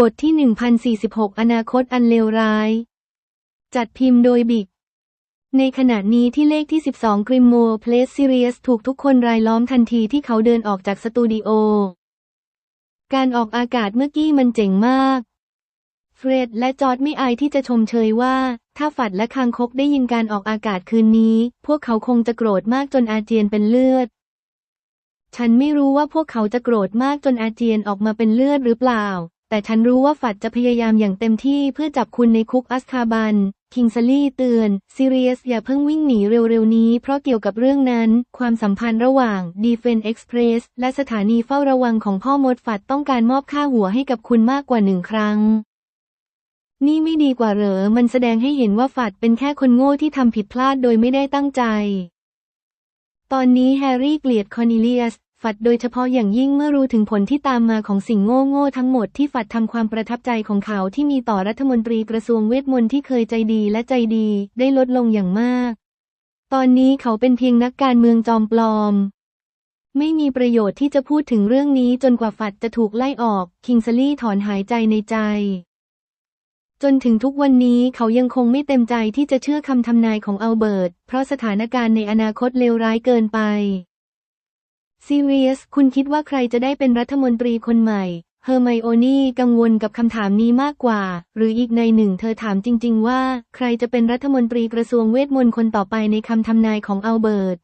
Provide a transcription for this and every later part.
บทที่ 1046 อนาคตอันเลวร้าย จัดพิมพ์โดยบิก ในขณะนี้ที่เลขที่ 12 กริมโมเพลสซีเรียสถูกทุกคนรายล้อมทันทีที่เขาเดินออกจากสตูดิโอ การออกอากาศเมื่อกี้มันเจ๋งมาก เฟรดและจอร์ดไม่อายที่จะชมเชยว่า ถ้าฝัดและคางคกได้ยินการออกอากาศคืนนี้ พวกเขาคงจะโกรธมากจนอาเจียนเป็นเลือด ฉันไม่รู้ว่าพวกเขาจะโกรธมากจนอาเจียนออกมาเป็นเลือดหรือเปล่า แต่ฉันรู้ว่าฝัดจะพยายามอย่างเต็มที่เพื่อจับคุณในคุกอัสคาบัน คิงซลีเตือน ซีเรียสอย่าเพิ่งวิ่งหนีเร็วๆนี้ เพราะเกี่ยวกับเรื่องนั้น ความสัมพันธ์ระหว่าง Defense Express และสถานีเฝ้าระวังของพ่อมดฝัดต้องการมอบค่าหัวให้กับคุณมากกว่าหนึ่งครั้ง นี่ไม่ดีกว่าเหรอ มันแสดงให้เห็นว่าฝัดเป็นแค่คนโง่ที่ทำผิดพลาดโดยไม่ได้ตั้งใจ ตอนนี้แฮร์รี่เกลียดคอร์นิเลียส ฝัดโดยเฉพาะอย่างยิ่งเมื่อรู้ถึงผลที่ตามมาของสิ่งโง่ๆทั้งหมดที่ฝัดทำความประทับใจของเขาที่มีต่อรัฐมนตรีกระทรวงเวทมนต์ที่เคยใจดีและใจดีได้ลดลงอย่างมาก ตอนนี้เขาเป็นเพียงนักการเมืองจอมปลอม ไม่มีประโยชน์ที่จะพูดถึงเรื่องนี้จนกว่าฝัดจะถูกไล่ออก คิงซลี่ถอนหายใจในใจจนถึงทุกวันนี้เขายังคงไม่เต็มใจที่จะเชื่อคำทำนายของอัลเบิร์ต เพราะสถานการณ์ในอนาคตเลวร้ายเกินไป ซีเรียส คุณคิดว่าใครจะได้เป็นรัฐมนตรีคนใหม่ เฮอร์ไมโอนี่กังวลกับคำถามนี้มากกว่า หรืออีกในหนึ่งเธอถามจริง ๆ ว่า ใครจะเป็นรัฐมนตรีกระทรวงเวทมนต์คนต่อไปในคำทำนายของอัลเบิร์ต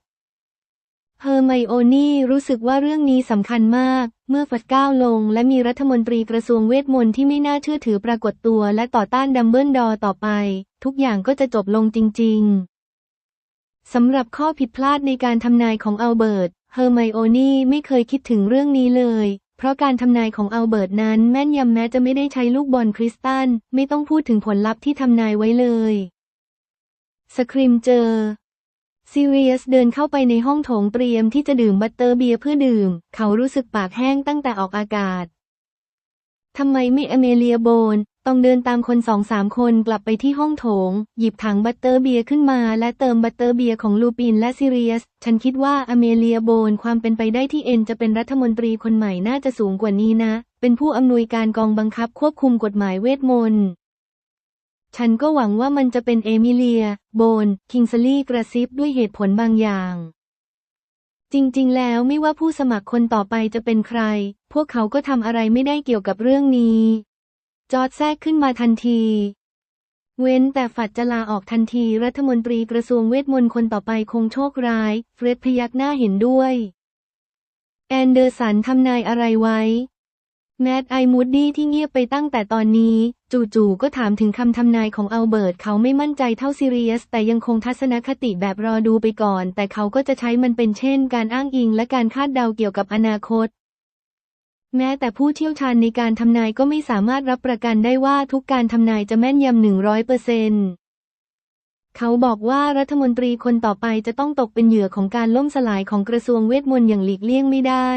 เฮอร์ไมโอนี่รู้สึกว่าเรื่องนี้สำคัญมาก เมื่อฝัดก้าวลง และมีรัฐมนตรีกระทรวงเวทมนต์ที่ไม่น่าเชื่อถือปรากฏตัว และต่อต้านดัมเบิลดอร์ต่อไป ทุกอย่างก็จะจบลงจริง ๆ สำหรับข้อผิดพลาดในการทำนายของอัลเบิร์ต เฮอร์ไมโอนี่ไม่เคยคิดถึงเรื่องนี้เลย เพราะการทำนายของอัลเบิร์ตนั้นแม่นยำแม้จะไม่ได้ใช้ลูกบอลคริสตัลไม่ต้องพูดถึงผลลัพธ์ที่ทำนายไว้เลย สคริมเจอซีเรียสเดินเข้าไปในห้องโถงเตรียมที่จะดื่มบัตเตอร์เบียร์เพื่อดื่ม เขารู้สึกปากแห้งตั้งแต่ออกอากาศทำไมไม่อเมเลียโบนต้องเดินตามคนสองสามคนกลับไปที่ห้องโถง หยิบถังบัตเตอร์เบียร์ขึ้นมา และเติมบัตเตอร์เบียร์ของลูปินและซีเรียส ฉันคิดว่าอเมเลียโบนความเป็นไปได้ที่เอ็นจะเป็นรัฐมนตรีคนใหม่น่าจะสูงกว่านี้นะ เป็นผู้อำนวยการกองบังคับควบคุมกฎหมายเวทมนต์ฉันก็หวังว่ามันจะเป็นเอมิเลีย โบน คิงซลี่กระซิบด้วยเหตุผลบางอย่าง จริงๆ แล้วไม่ว่าผู้สมัครคนต่อไปจะเป็นใคร พวกเขาก็ทำอะไรไม่ได้เกี่ยวกับเรื่องนี้ จอร์ดแทรกขึ้นมาทันที เว้นแต่ฝัดจะลาออกทันทีรัฐมนตรีกระทรวงเวทมนต์คนต่อไปคงโชคร้าย เฟร็ดพยักหน้าเห็นด้วย แอนเดอร์สันทำนายอะไรไว้ แมดไอมูดดี้ที่เงียบไปตั้งแต่ตอนนี้ จู่ๆก็ถามถึงคำทำนายของอัลเบิร์ตเขาไม่มั่นใจเท่าซีเรียส แต่ยังคงทัศนคติแบบรอดูไปก่อน แต่เขาก็จะใช้มันเป็นเช่น การอ้างอิงและการคาดเดาเกี่ยวกับอนาคต แม้แต่ผู้เชี่ยวชาญในการทำนายก็ไม่สามารถรับประกันได้ว่าทุกการทำนายจะแม่นยำหนึ่งร้อยเปอร์เซนต์เขาบอกว่ารัฐมนตรีคนต่อไปจะต้องตกเป็นเหยื่อของการล่มสลายของกระทรวงเวทมนต์อย่างหลีกเลี่ยงไม่ได้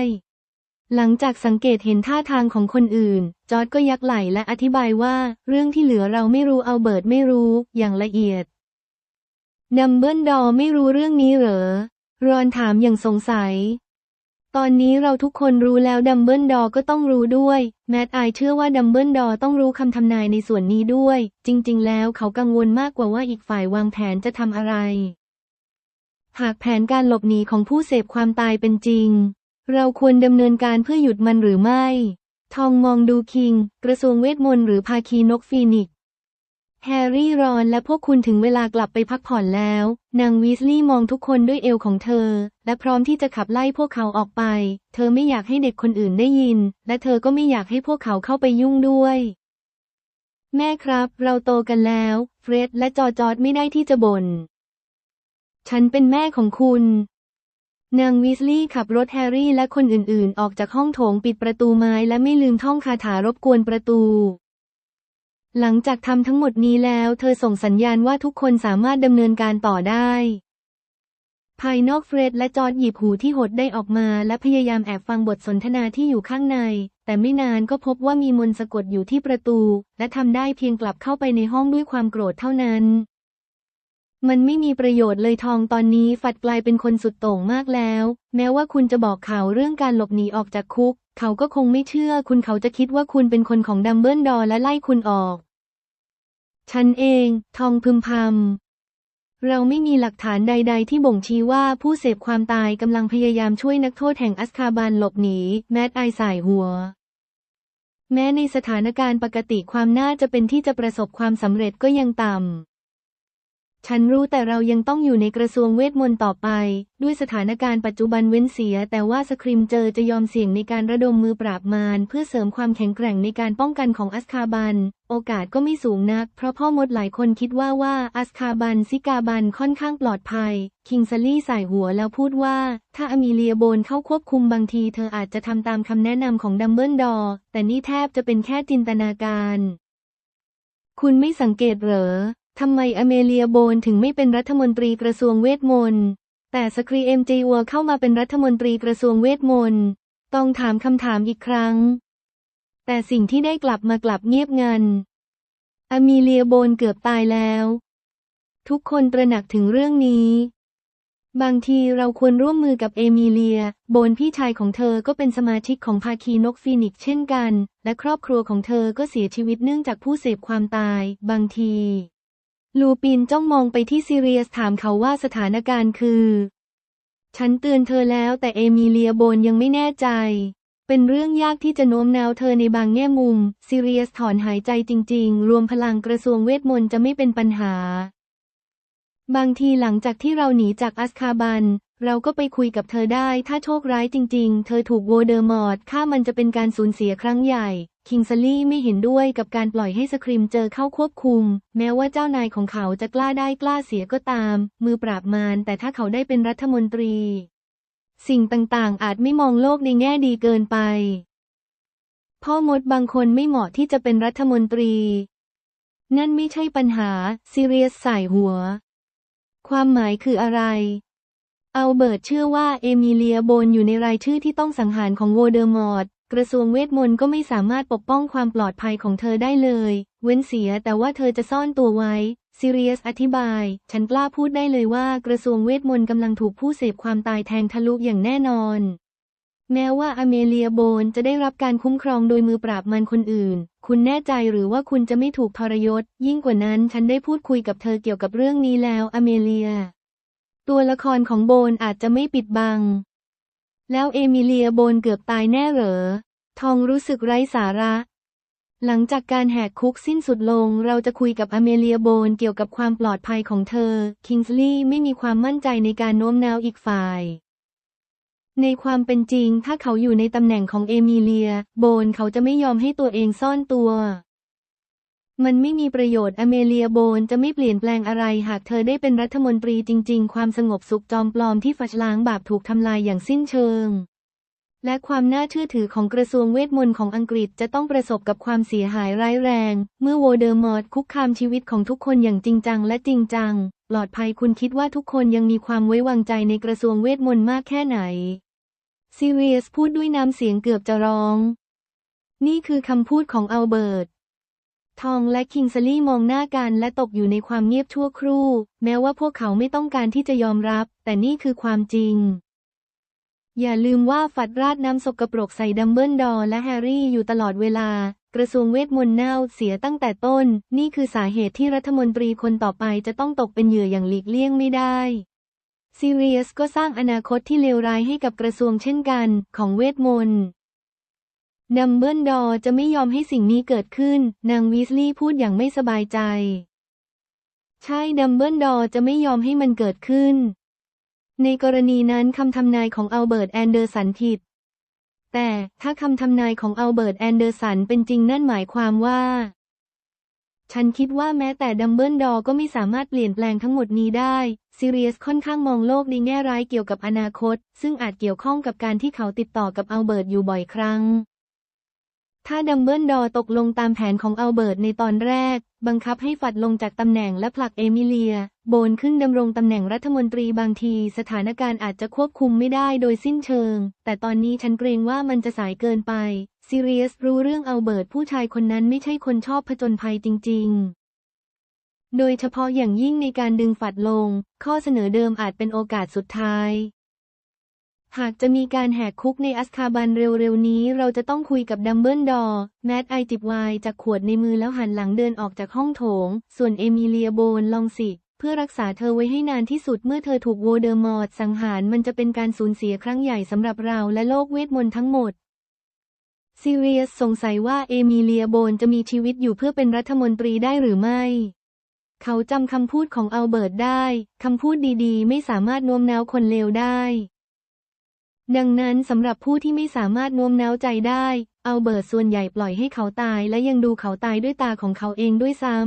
หลังจากสังเกตเห็นท่าทางของคนอื่น จอร์ดก็ยักไหล่และอธิบายว่า เรื่องที่เหลือเราไม่รู้เอัลเบิร์ตไม่รู้ อย่างละเอียดดัมเบิลดอไม่รู้เรื่องนี้เหรอ รอนถามอย่างสงสัย ตอนนี้เราทุกคนรู้แล้วดัมเบิลดอร์ก็ต้องรู้ด้วย แมดไอเชื่อว่าดัมเบิลดอร์ต้องรู้คำทำนายในส่วนนี้ด้วย จริง ๆ แล้วเขากังวลมากกว่าว่าอีกฝ่ายวางแผนจะทำอะไร หากแผนการหลบหนีของผู้เสพความตายเป็นจริง เราควรดำเนินการเพื่อหยุดมันหรือไม่ ทองมองดูคิง กระทรวงเวทมนต์หรือภาคีนกฟีนิก แฮร์รี่รอนและพวกคุณถึงเวลากลับไปพักผ่อนแล้ว นางวีสลีย์มองทุกคนด้วยเอวของเธอ และพร้อมที่จะขับไล่พวกเขาออกไป เธอไม่อยากให้เด็กคนอื่นได้ยิน และเธอก็ไม่อยากให้พวกเขาเข้าไปยุ่งด้วย แม่ครับ เราโตกันแล้ว เฟร็ดและจอจอดไม่ได้ที่จะบน่น ฉันเป็นแม่ของคุณ นางวีสลีย์ขับรถแฮร์รี่และคนอื่นๆ ออกจากห้องโถงปิดประตูไม้และไม่ลืมท่องคาถารบกวนประตู หลังจากทำทั้งหมดนี้แล้ว เธอส่งสัญญาณว่าทุกคนสามารถดำเนินการต่อได้ ภายนอกเฟรดและจอร์ดหยิบหูที่หดได้ออกมาและพยายามแอบฟังบทสนทนาที่อยู่ข้างใน แต่ไม่นานก็พบว่ามีมนสะกดอยู่ที่ประตู และทำได้เพียงกลับเข้าไปในห้องด้วยความโกรธเท่านั้น มันไม่มีประโยชน์เลยทองตอนนี้ ฝัดกลายเป็นคนสุดโต่งมากแล้ว แม้ว่าคุณจะบอกข่าวเรื่องการหลบหนีออกจากคุก เขาก็คงไม่เชื่อคุณเขาจะคิดว่าคุณเป็นคนของดัมเบิลดอร์และไล่คุณออก ฉันเอง ทองพึมพำ เราไม่มีหลักฐานใด ๆ ที่บ่งชี้ว่าผู้เสพความตายกำลังพยายามช่วยนักโทษแห่งอัสคาบันหลบหนี แมดไอสายหัว แม้ในสถานการณ์ปกติความน่าจะเป็นที่จะประสบความสำเร็จก็ยังต่ำ ฉันรู้แต่เรายังต้องอยู่ในกระทรวงเวทมนต์ต่อไป ด้วยสถานการณ์ปัจจุบันเว้นเสีย แต่ว่าสคริมเจอจะยอมเสี่ยงในการระดมมือปราบมารเพื่อเสริมความแข็งแกร่งในการป้องกันของอัสคาบัน โอกาสก็ไม่สูงนัก เพราะพ่อมดหลายคนคิดว่าว่าอัสคาบันซิกาบันค่อนข้างปลอดภัย คิงซลี่ใส่หัวแล้วพูดว่า ถ้าอมีเลียโบนเข้าควบคุมบางทีเธออาจจะทำตามคำแนะนำของดัมเบิลดอร์แต่นี่แทบจะเป็นแค่จินตนาการ คุณไม่สังเกตเหรอ ทำไมอเมเลียโบนถึงไม่เป็นรัฐมนตรีกระทรวงเวทมนต์ แต่สครีเอ็มจีวัวเข้ามาเป็นรัฐมนตรีกระทรวงเวทมนต์ ต้องถามคำถามอีกครั้ง แต่สิ่งที่ได้กลับมากลับเงียบงัน อเมเลียโบนเกือบตายแล้ว ทุกคนตระหนักถึงเรื่องนี้ บางทีเราควรร่วมมือกับเอมิเลีย โบนพี่ชายของเธอก็เป็นสมาชิกของภาคีนกฟีนิกเช่นกัน และครอบครัวของเธอก็เสียชีวิตเนื่องจากผู้เสพความตาย บางที ลูปินจ้องมองไปที่ซีเรียสถามเขาว่าสถานการณ์คือ ฉันเตือนเธอแล้วแต่เอมิเลียโบนยังไม่แน่ใจ เป็นเรื่องยากที่จะโน้มน้าวเธอในบางแง่มุม ซีเรียสถอนหายใจจริง ๆ รวมพลังกระทรวงเวทมนต์จะไม่เป็นปัญหา บางทีหลังจากที่เราหนีจากอัสคาบัน เราก็ไปคุยกับเธอได้ถ้าโชคร้ายจริงๆ เธอถูกโวเดอร์มอร์ดฆ่ามันจะเป็นการสูญเสียครั้งใหญ่ คิงซลี่ไม่เห็นด้วยกับการปล่อยให้สคริมเจอเข้าควบคุม แม้ว่าเจ้านายของเขาจะกล้าได้กล้าเสียก็ตาม มือปราบมารแต่ถ้าเขาได้เป็นรัฐมนตรี สิ่งต่างๆ อาจไม่มองโลกในแง่ดีเกินไป พ่อมดบางคนไม่เหมาะที่จะเป็นรัฐมนตรี นั่นไม่ใช่ปัญหาซีเรียสใส่หัว ความหมายคืออะไร อัลเบิร์ตเชื่อว่าเอมิเลียโบนอยู่ในรายชื่อที่ต้องสังหารของโวเดอร์มอร์ดกระทรวงเวทมนต์ก็ไม่สามารถปกป้องความปลอดภัยของเธอได้เลย เว้นเสียแต่ว่าเธอจะซ่อนตัวไว้ซีเรียสอธิบาย ฉันกล้าพูดได้เลยว่ากระทรวงเวทมนต์กำลังถูกผู้เสพความตายแทงทะลุอย่างแน่นอน แม้ว่าอเมเลียโบนจะได้รับการคุ้มครองโดยมือปราบมันคนอื่น คุณแน่ใจหรือว่าคุณจะไม่ถูกทรยศ ยิ่งกว่านั้นฉันได้พูดคุยกับเธอเกี่ยวกับเรื่องนี้แล้วอเมเลีย ตัวละครของโบนอาจจะไม่ปิดบัง แล้วเอมิเลียโบนเกือบตายแน่เหรอ ทองรู้สึกไร้สาระ หลังจากการแหกคุกสิ้นสุดลง เราจะคุยกับอเมเลียโบนเกี่ยวกับความปลอดภัยของเธอ คิงส์ลีย์ไม่มีความมั่นใจในการโน้มน้าวอีกฝ่าย ในความเป็นจริงถ้าเขาอยู่ในตำแหน่งของเอมิเลีย โบนเขาจะไม่ยอมให้ตัวเองซ่อนตัว มันไม่มีประโยชน์อเมเลียโบนจะไม่เปลี่ยนแปลงอะไร หากเธอได้เป็นรัฐมนตรีจริง ๆ ความสงบสุขจอมปลอมที่ฝัชล้างบาปถูกทำลายอย่างสิ้นเชิง และความน่าเชื่อถือของกระทรวงเวทมนต์ของอังกฤษจะต้องประสบกับความเสียหายร้ายแรง เมื่อโวเดอร์มอร์ดคุกคามชีวิตของทุกคนอย่างจริงจังและจริงจัง ปลอดภัยคุณคิดว่าทุกคนยังมีความไว้วางใจในกระทรวงเวทมนต์มากแค่ไหนซีเรียสพูดด้วยน้ำเสียงเกือบจะร้อง นี่คือคำพูดของอัลเบิร์ต ทองและคิงซาลี่มองหน้ากันและตกอยู่ในความเงียบชั่วครู่ แม้ว่าพวกเขาไม่ต้องการที่จะยอมรับ แต่นี่คือความจริง อย่าลืมว่าฝัดราดน้ำสกปรกใส่ดัมเบิลดอร์และแฮร์รี่อยู่ตลอดเวลา กระทรวงเวทมนต์เน่าเสียตั้งแต่ต้น นี่คือสาเหตุที่รัฐมนตรีคนต่อไปจะต้องตกเป็นเหยื่ออย่างหลีกเลี่ยงไม่ได้ซีเรียสก็สร้างอนาคตที่เลวร้ายให้กับกระทรวงเช่นกัน ของเวทมนต์ ดัมเบิลดอร์จะไม่ยอมให้สิ่งนี้เกิดขึ้น นางวีสลีย์พูดอย่างไม่สบายใจ ใช่ดัมเบิลดอร์จะไม่ยอมให้มันเกิดขึ้น ในกรณีนั้นคำทำนายของอัลเบิร์ตแอนเดอร์สันผิด แต่ถ้าคำทำนายของอัลเบิร์ตแอนเดอร์สันเป็นจริงนั่นหมายความว่า ฉันคิดว่าแม้แต่ดัมเบิลดอร์ก็ไม่สามารถเปลี่ยนแปลงทั้งหมดนี้ได้ซีเรียสค่อนข้างมองโลกในแง่ร้ายเกี่ยวกับอนาคต ซึ่งอาจเกี่ยวข้องกับการที่เขาติดต่อกับอัลเบิร์ตอยู่บ่อยครั้ง ถ้าดัมเบิลดอร์ตกลงตามแผนของอัลเบิร์ตในตอนแรก บังคับให้ฝัดลงจากตำแหน่งและผลักเอมิเลีย โบนขึ้นดำรงตำแหน่งรัฐมนตรีบางที สถานการณ์อาจจะควบคุมไม่ได้โดยสิ้นเชิง แต่ตอนนี้ฉันเกรงว่ามันจะสายเกินไปซีเรียสรู้เรื่องอัลเบิร์ตผู้ชายคนนั้นไม่ใช่คนชอบผจญภัยจริง ๆ โดยเฉพาะอย่างยิ่งในการดึงฝัดลง ข้อเสนอเดิมอาจเป็นโอกาสสุดท้าย หากจะมีการแหกคุกในอัสคาบันเร็วๆ นี้เราจะต้องคุยกับดัมเบิลดอร์แมดไอจิบไวน์จากขวดในมือแล้วหันหลังเดินออกจากห้องโถง ส่วนเอมิเลียโบนลองสิ เพื่อรักษาเธอไว้ให้นานที่สุดเมื่อเธอถูกโวเดอร์มอร์ตสังหารมันจะเป็นการสูญเสียครั้งใหญ่สำหรับเราและโลกเวทมนต์ทั้งหมดซีเรียสสงสัยว่าเอมิเลียโบนจะมีชีวิตอยู่เพื่อเป็นรัฐมนตรีได้หรือไม่ เขาจำคำพูดของอัลเบิร์ตได้ คำพูดดีๆ ไม่สามารถโน้มน้าวคนเลวได้ ดังนั้นสำหรับผู้ที่ไม่สามารถโน้มน้าวใจได้ เอัลเบิร์ตส่วนใหญ่ปล่อยให้เขาตายและยังดูเขาตายด้วยตาของเขาเองด้วยซ้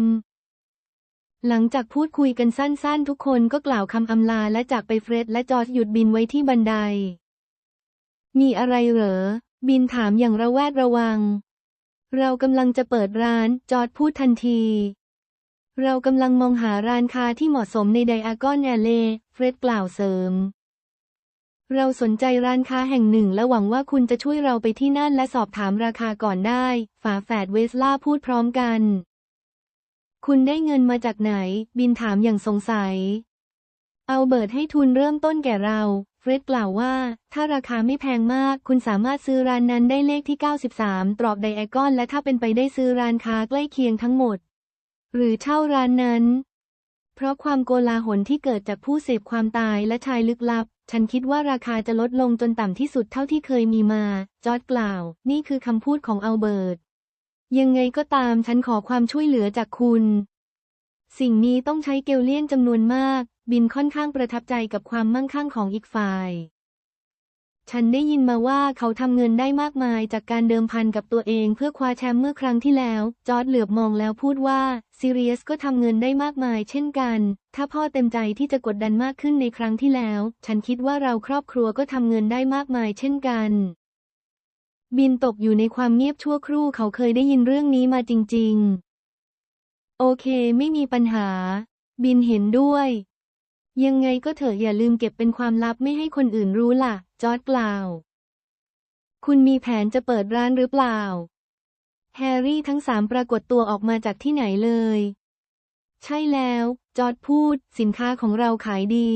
ำ หลังจากพูดคุยกันสั้นๆ ทุกคนก็กล่าวคำอำลาและจากไปเฟร็ดและจอร์จหยุดบินไว้ที่บันได มีอะไรเหรอ บินถามอย่างระแวดระวัง เรากำลังจะเปิดร้าน จอร์จพูดทันที เรากำลังมองหาร้านค้าที่เหมาะสมในไดอากอนแอเล่เฟร็ดกล่าวเสริม เราสนใจร้านค้าแห่งหนึ่งและหวังว่าคุณจะช่วยเราไปที่นั่นและสอบถามราคาก่อนได้ ฝาแฝดเวสล่าพูดพร้อมกัน คุณได้เงินมาจากไหน บินถามอย่างสงสัย เอาเบิร์ตให้ทุนเริ่มต้นแก่เรา เฟร็ดกล่าวว่า ถ้าราคาไม่แพงมาก คุณสามารถซื้อร้านนั้นได้เลขที่ 93 ตรอกไดแอกอน และถ้าเป็นไปได้ซื้อร้านค้าใกล้เคียงทั้งหมด หรือเช่าร้านนั้น เพราะความโกลาหลที่เกิดจากผู้เสพความตายและชายลึกลับ ฉันคิดว่าราคาจะลดลงจนต่ำที่สุดเท่าที่เคยมีมา จอร์ดกล่าว นี่คือคำพูดของอัลเบิร์ต ยังไงก็ตามฉันขอความช่วยเหลือจากคุณ สิ่งนี้ต้องใช้เกลเลียนจำนวนมาก บินค่อนข้างประทับใจกับความมั่งคั่งของอีกฝ่าย ฉันได้ยินมาว่าเขาทำเงินได้มากมายจากการเดิมพันกับตัวเองเพื่อคว้าแชมป์เมื่อครั้งที่แล้ว จอร์ดเหลือบมองแล้วพูดว่าซีเรียสก็ทำเงินได้มากมายเช่นกัน ถ้าพ่อเต็มใจที่จะกดดันมากขึ้นในครั้งที่แล้ว ฉันคิดว่าเราครอบครัวก็ทำเงินได้มากมายเช่นกัน บินตกอยู่ในความเงียบชั่วครู่เขาเคยได้ยินเรื่องนี้มาจริง ๆ โอเคไม่มีปัญหา บินเห็นด้วย ยังไงก็เถอะอย่าลืมเก็บเป็นความลับไม่ให้คนอื่นรู้ล่ะ จอร์ดกล่าว คุณมีแผนจะเปิดร้านหรือเปล่า แฮร์รี่ทั้งสามปรากฏตัวออกมาจากที่ไหนเลย ใช่แล้ว จอร์ดพูด สินค้าของเราขายดี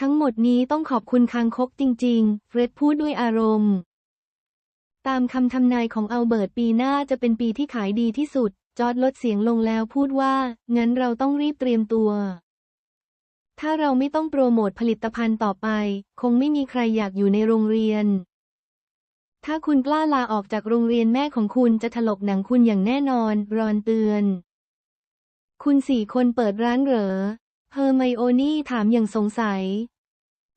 ทั้งหมดนี้ต้องขอบคุณคางคกจริง ๆ เฟร็ดพูดด้วยอารมณ์ ตามคำทำนายของอัลเบิร์ตปีหน้าจะเป็นปีที่ขายดีที่สุด จอร์ดลดเสียงลงแล้วพูดว่า งั้นเราต้องรีบเตรียมตัว ถ้าเราไม่ต้องโปรโมทผลิตภัณฑ์ต่อไป คงไม่มีใครอยากอยู่ในโรงเรียน ถ้าคุณกล้าลาออกจากโรงเรียนแม่ของคุณจะถลกหนังคุณอย่างแน่นอน รอนเตือน คุณสี่คนเปิดร้านเหรอเฮอร์ไมโอนี่ถามอย่างสงสัย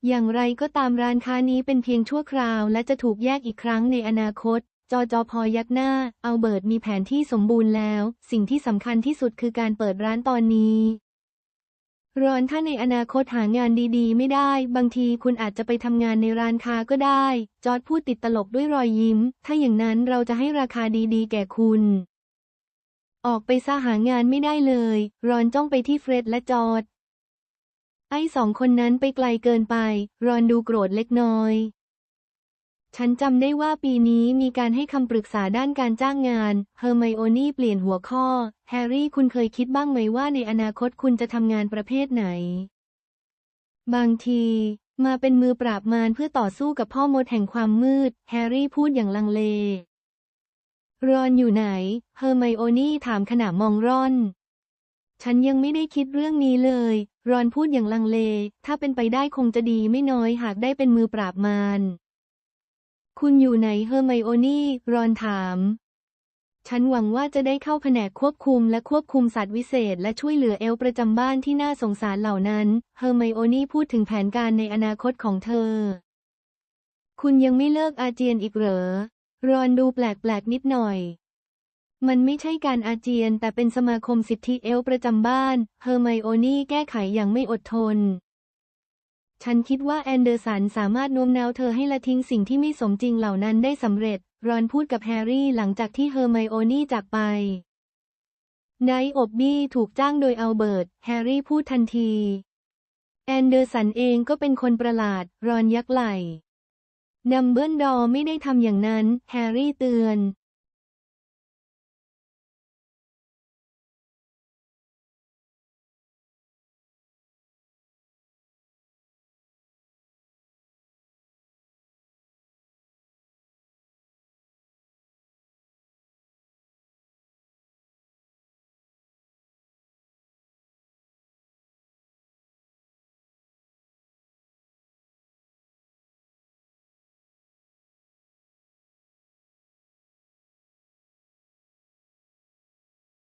อย่างไรก็ตามร้านค้านี้เป็นเพียงชั่วคราว และจะถูกแยกอีกครั้งในอนาคต จอจอพอยักหน้า เอัลเบิร์ตมีแผนที่สมบูรณ์แล้ว สิ่งที่สำคัญที่สุดคือการเปิดร้านตอนนี้ รอนถ้าในอนาคตหางานดีๆ ไม่ได้ บางทีคุณอาจจะไปทำงานในร้านค้าก็ได้ จอร์ดพูดติดตลกด้วยรอยยิ้ม ถ้าอย่างนั้นเราจะให้ราคาดีๆ แก่คุณ ออกไปซะหางานไม่ได้เลยรอนจ้องไปที่เฟร็ดและจอร์ดไอ้สองคนนั้นไปไกลเกินไป รอนดูโกรธเล็กน้อย ฉันจำได้ว่าปีนี้มีการให้คำปรึกษาด้านการจ้างงาน เฮอร์ไมโอนี่เปลี่ยนหัวข้อ แฮร์รี่คุณเคยคิดบ้างไหมว่าในอนาคตคุณจะทำงานประเภทไหน บางที มาเป็นมือปราบมารเพื่อต่อสู้กับพ่อมดแห่งความมืด แฮร์รี่พูดอย่างลังเล รอนอยู่ไหน เฮอร์ไมโอนี่ถามขณะมองรอน ฉันยังไม่ได้คิดเรื่องนี้เลย รอนพูดอย่างลังเล ถ้าเป็นไปได้คงจะดีไม่น้อยหากได้เป็นมือปราบมาร คุณอยู่ไหนเฮอร์ไมโอนี่ รอนถาม ฉันหวังว่าจะได้เข้าแผนกควบคุมและควบคุมสัตว์วิเศษ และช่วยเหลือเอลประจำบ้านที่น่าสงสารเหล่านั้น เฮอร์ไมโอนี่พูดถึงแผนการในอนาคตของเธอ คุณยังไม่เลิกอาเจียนอีกเหรอ รอนดูแปลกๆนิดหน่อยมันไม่ใช่การอาเจียนแต่เป็นสมาคมสิทธิเอลประจำบ้าน เฮอร์ไมโอนี่แก้ไขอย่างไม่อดทน ฉันคิดว่าแอนเดอร์สันสามารถโน้มน้าวเธอให้ละทิ้งสิ่งที่ไม่สมจริงเหล่านั้นได้สำเร็จ รอนพูดกับแฮร์รี่หลังจากที่เฮอร์ไมโอนี่จากไป ไนอบบี้ถูกจ้างโดยอัลเบิร์ต แฮร์รี่พูดทันที แอนเดอร์สันเองก็เป็นคนประหลาด รอนยักไหล่ดัมเบิลดอไม่ได้ทำอย่างนั้น แฮร์รี่เตือน